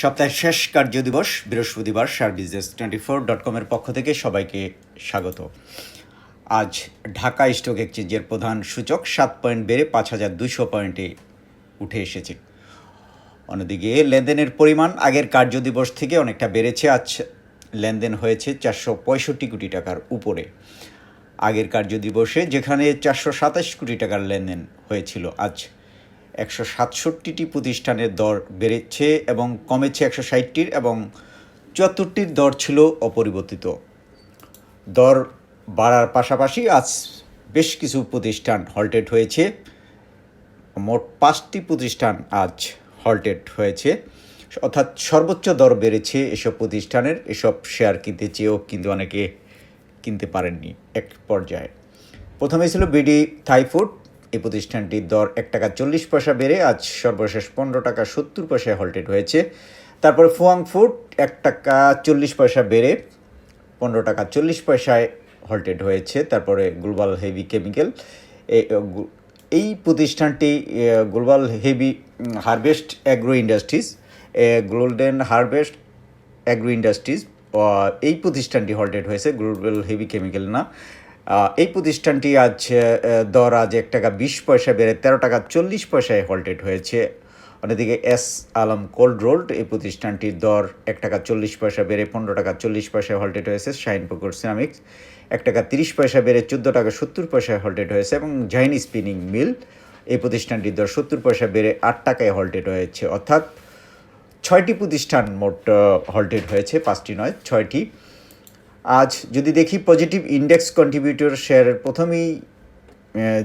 সপ্তাহের শেষ কার্য দিবস, বৃহস্পতিবার সার বিজনেস টোয়েন্টি ফোর ডট কমের পক্ষ থেকে সবাইকে স্বাগত। আজ ঢাকা স্টক এক্সচেঞ্জের প্রধান সূচক সাত পয়েন্ট বেড়ে পাঁচ হাজার দুশো পয়েন্টে উঠে এসেছে। অন্যদিকে লেনদেনের পরিমাণ আগের কার্য দিবস থেকে অনেকটা বেড়েছে। আজ লেনদেন হয়েছে চারশো পঁয়ষট্টি কোটি টাকার উপরে। আগের কার্য দিবসে যেখানে চারশো সাতাশ কোটি টাকার লেনদেন হয়েছিল, আজ একশো সাতষট্টিটি প্রতিষ্ঠানের দর বেড়েছে এবং কমেছে একশো ষাটটির এবং চুয়াত্তরটির দর ছিল অপরিবর্তিত। দর বাড়ার পাশাপাশি আজ বেশ কিছু প্রতিষ্ঠান হল্টেড হয়েছে। মোট পাঁচটি প্রতিষ্ঠান আজ হল্টেড হয়েছে। অর্থাৎ সর্বোচ্চ দর বেড়েছে এসব প্রতিষ্ঠানের। এসব শেয়ার কিনতে চেয়েও কিন্তু অনেকে কিনতে পারেননি এক পর্যায়ে। প্রথমে ছিল বিডি থাই এই প্রতিষ্ঠানটির দর এক টাকা চল্লিশ পয়সা বেড়ে আজ সর্বশেষ পনেরো টাকা সত্তর পয়সায় হল্টেড হয়েছে। তারপরে ফুয়াং ফুড এক টাকা চল্লিশ পয়সা বেড়ে পনেরো টাকা চল্লিশ পয়সায় হল্টেড হয়েছে। তারপরে গ্লোবাল হেভি কেমিক্যাল এই প্রতিষ্ঠানটি Global Heavy Harvest Agro Industries Golden Harvest Agro Industries এই প্রতিষ্ঠানটি হল্টেড হয়েছে। গ্লোবাল হেভি কেমিক্যাল না। এই প্রতিষ্ঠানটি আজ দর আজ এক টাকা বিশ পয়সা বেড়ে তেরো টাকা চল্লিশ পয়সায় হল্টেড হয়েছে। অন্যদিকে এস আলম কোল্ড রোল্ড এই প্রতিষ্ঠানটির দর এক টাকা চল্লিশ পয়সা বেড়ে পনেরো টাকা চল্লিশ পয়সায় হল্টেড হয়েছে। শাইন পুকুর সিরামিক্স এক টাকা তিরিশ পয়সা বেড়ে চোদ্দ টাকা সত্তর পয়সায় হল্টেড হয়েছে এবং জাইন স্পিনিং মিল এই প্রতিষ্ঠানটির দর সত্তর পয়সা বেড়ে আট টাকায় হল্টেড হয়েছে। অর্থাৎ ছয়টি প্রতিষ্ঠান মোট হল্টেড হয়েছে, পাঁচটি নয়, ছয়টি। আজ যদি দেখি পজিটিভ ইন্ডেক্স কন্ট্রিবিউটর শেয়ারের প্রথমেই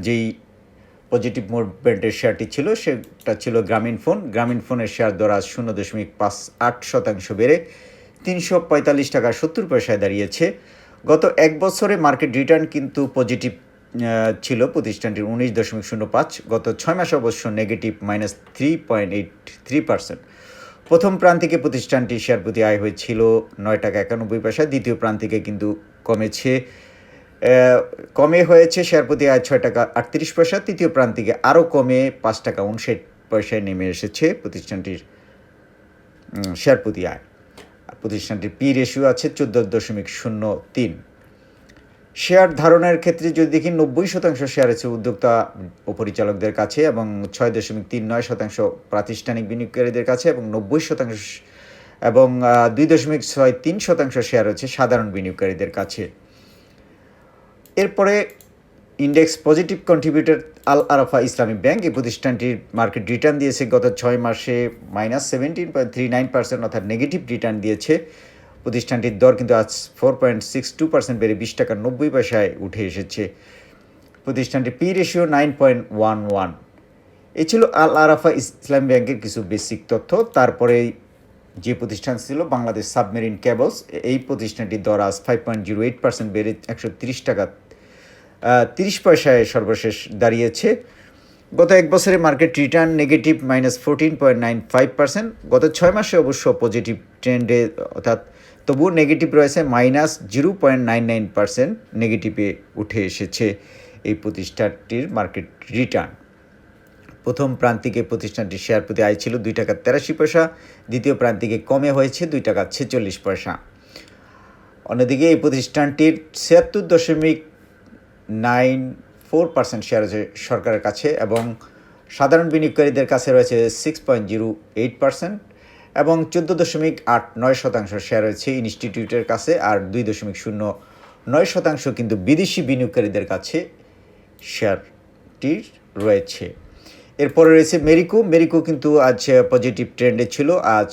যেই পজিটিভ মুভমেন্টের শেয়ারটি ছিল, সেটা ছিল গ্রামীণ ফোন গ্রামীণ ফোনের শেয়ার দর আজ শূন্য দশমিক পাঁচ আট শতাংশ বেড়ে তিনশো পঁয়তাল্লিশ টাকা সত্তর পয়সায় দাঁড়িয়েছে। গত এক বছরে মার্কেট রিটার্ন কিন্তু পজিটিভ ছিল। প্রতিষ্ঠানটির উনিশ দশমিক শূন্য পাঁচ। গত ছয় মাসে অবশ্য negative minus three point eight three percent প্রথম প্রান্তিকে প্রতিষ্ঠানটি শেয়ার প্রতি আয় হয়েছিল নয় টাকা একানব্বই পয়সা দ্বিতীয় প্রান্তিকে কিন্তু কমেছে কমে হয়েছে শেয়ার প্রতি আয় ছয় টাকা আটত্রিশ পয়সা তৃতীয় প্রান্তিকে আরও কমে পাঁচ টাকা উনষাট পয়সায় নেমে এসেছে প্রতিষ্ঠানটির উম, শেয়ার প্রতি আয়। প্রতিষ্ঠানটির পি রেশিও আছে চোদ্দ দশমিক শূন্য তিন। শেয়ার ধারণের ক্ষেত্রে যদি দেখি, নব্বই শতাংশ শেয়ার আছে উদ্যোক্তা ও পরিচালকদের কাছে এবং ছয় দশমিক তিন নয় শতাংশ প্রাতিষ্ঠানিক বিনিয়োগকারীদের কাছে এবং নব্বই শতাংশ এবং দুই দশমিক ছয় তিন শতাংশ শেয়ার আছে সাধারণ বিনিয়োগকারীদের কাছে। এরপরে index positive contributor Al Arafah Islami Bank এই প্রতিষ্ঠানটির মার্কেট রিটার্ন দিয়েছে গত ছয় মাসে minus seventeen point three nine percent অর্থাৎ নেগেটিভ রিটার্ন দিয়েছে। প্রতিষ্ঠানটির দর কিন্তু আজ four point six two percent বেড়ে বিশ টাকা নব্বই পয়সায় উঠে এসেছে। প্রতিষ্ঠানটির P ratio nine point one one এ ছিল আল আরাফা ইসলাম ব্যাংকের কিছু বেসিক তথ্য। তারপরে যে প্রতিষ্ঠান ছিল, বাংলাদেশ সাবমেরিন কেবলস এই প্রতিষ্ঠানটির দর আজ five point zero eight percent বেড়ে একশো তিরিশ টাকা তিরিশ পয়সায় সর্বশেষ দাঁড়িয়েছে। গত এক বছরে market return negative minus fourteen point nine five percent গত ছয় মাসে অবশ্য পজিটিভ ট্রেন্ডে অর্থাৎ তবুও নেগেটিভ রয়েছে minus zero point nine nine percent নেগেটিভে উঠে এসেছে এই প্রতিষ্ঠানটির মার্কেট রিটার্ন প্রথম প্রান্তিকে প্রতিষ্ঠানটির শেয়ার প্রতি আয় ছিল দুই টাকা তেরাশি পয়সা, দ্বিতীয় প্রান্তিকে কমে হয়েছে দুই টাকা ছেচল্লিশ পয়সা। অন্যদিকে এই প্রতিষ্ঠানটির ছিয়াত্তর দশমিক নাইন ফোর পার্সেন্ট শেয়ার আছে সরকারের কাছে এবং সাধারণ বিনিয়োগকারীদের কাছে রয়েছে six point zero eight percent এবং চোদ্দ দশমিক আট নয় শতাংশ শেয়ার রয়েছে ইনস্টিটিউটের কাছে আর দুই দশমিক শূন্য নয় শতাংশ কিন্তু বিদেশি বিনিয়োগকারীদের কাছে শেয়ারটির রয়েছে। এরপরে রয়েছে মেরিকো। মেরিকো কিন্তু আজ পজিটিভ ট্রেন্ডে ছিল। আজ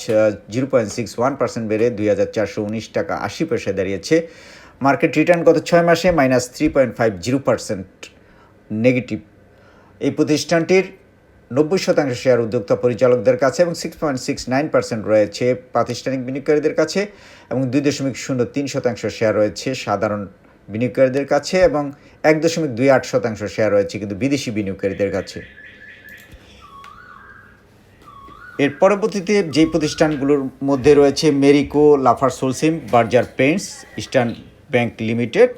zero point six one percent বেড়ে দুই হাজার চারশো উনিশ টাকা আশি পয়সায় দাঁড়িয়েছে। মার্কেট রিটার্ন গত ছয় মাসে minus three point five zero percent negative এই প্রতিষ্ঠানটির নব্বই শতাংশ শেয়ার উদ্যোক্তা পরিচালকদের কাছে এবং six point six nine percent রয়েছে প্রাতিষ্ঠানিক বিনিয়োগকারীদের কাছে এবং দুই দশমিক শূন্য তিন শতাংশ শেয়ার রয়েছে সাধারণ বিনিয়োগকারীদের কাছে এবং এক দশমিক দুই আট শতাংশ শেয়ার রয়েছে কিন্তু বিদেশি বিনিয়োগকারীদের কাছে। এর পরবর্তীতে যেই প্রতিষ্ঠানগুলোর মধ্যে রয়েছে Marico Lafarge Holcim Berger Paints Eastern Bank Limited,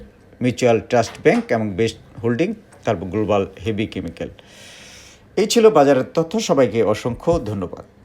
Mutual Trust Bank এবং বেস্ট হোল্ডিং, তারপর গ্লোবাল হেভি কেমিক্যাল। এই ছিল বাজারের তথ্য। সবাইকে অসংখ্য ধন্যবাদ।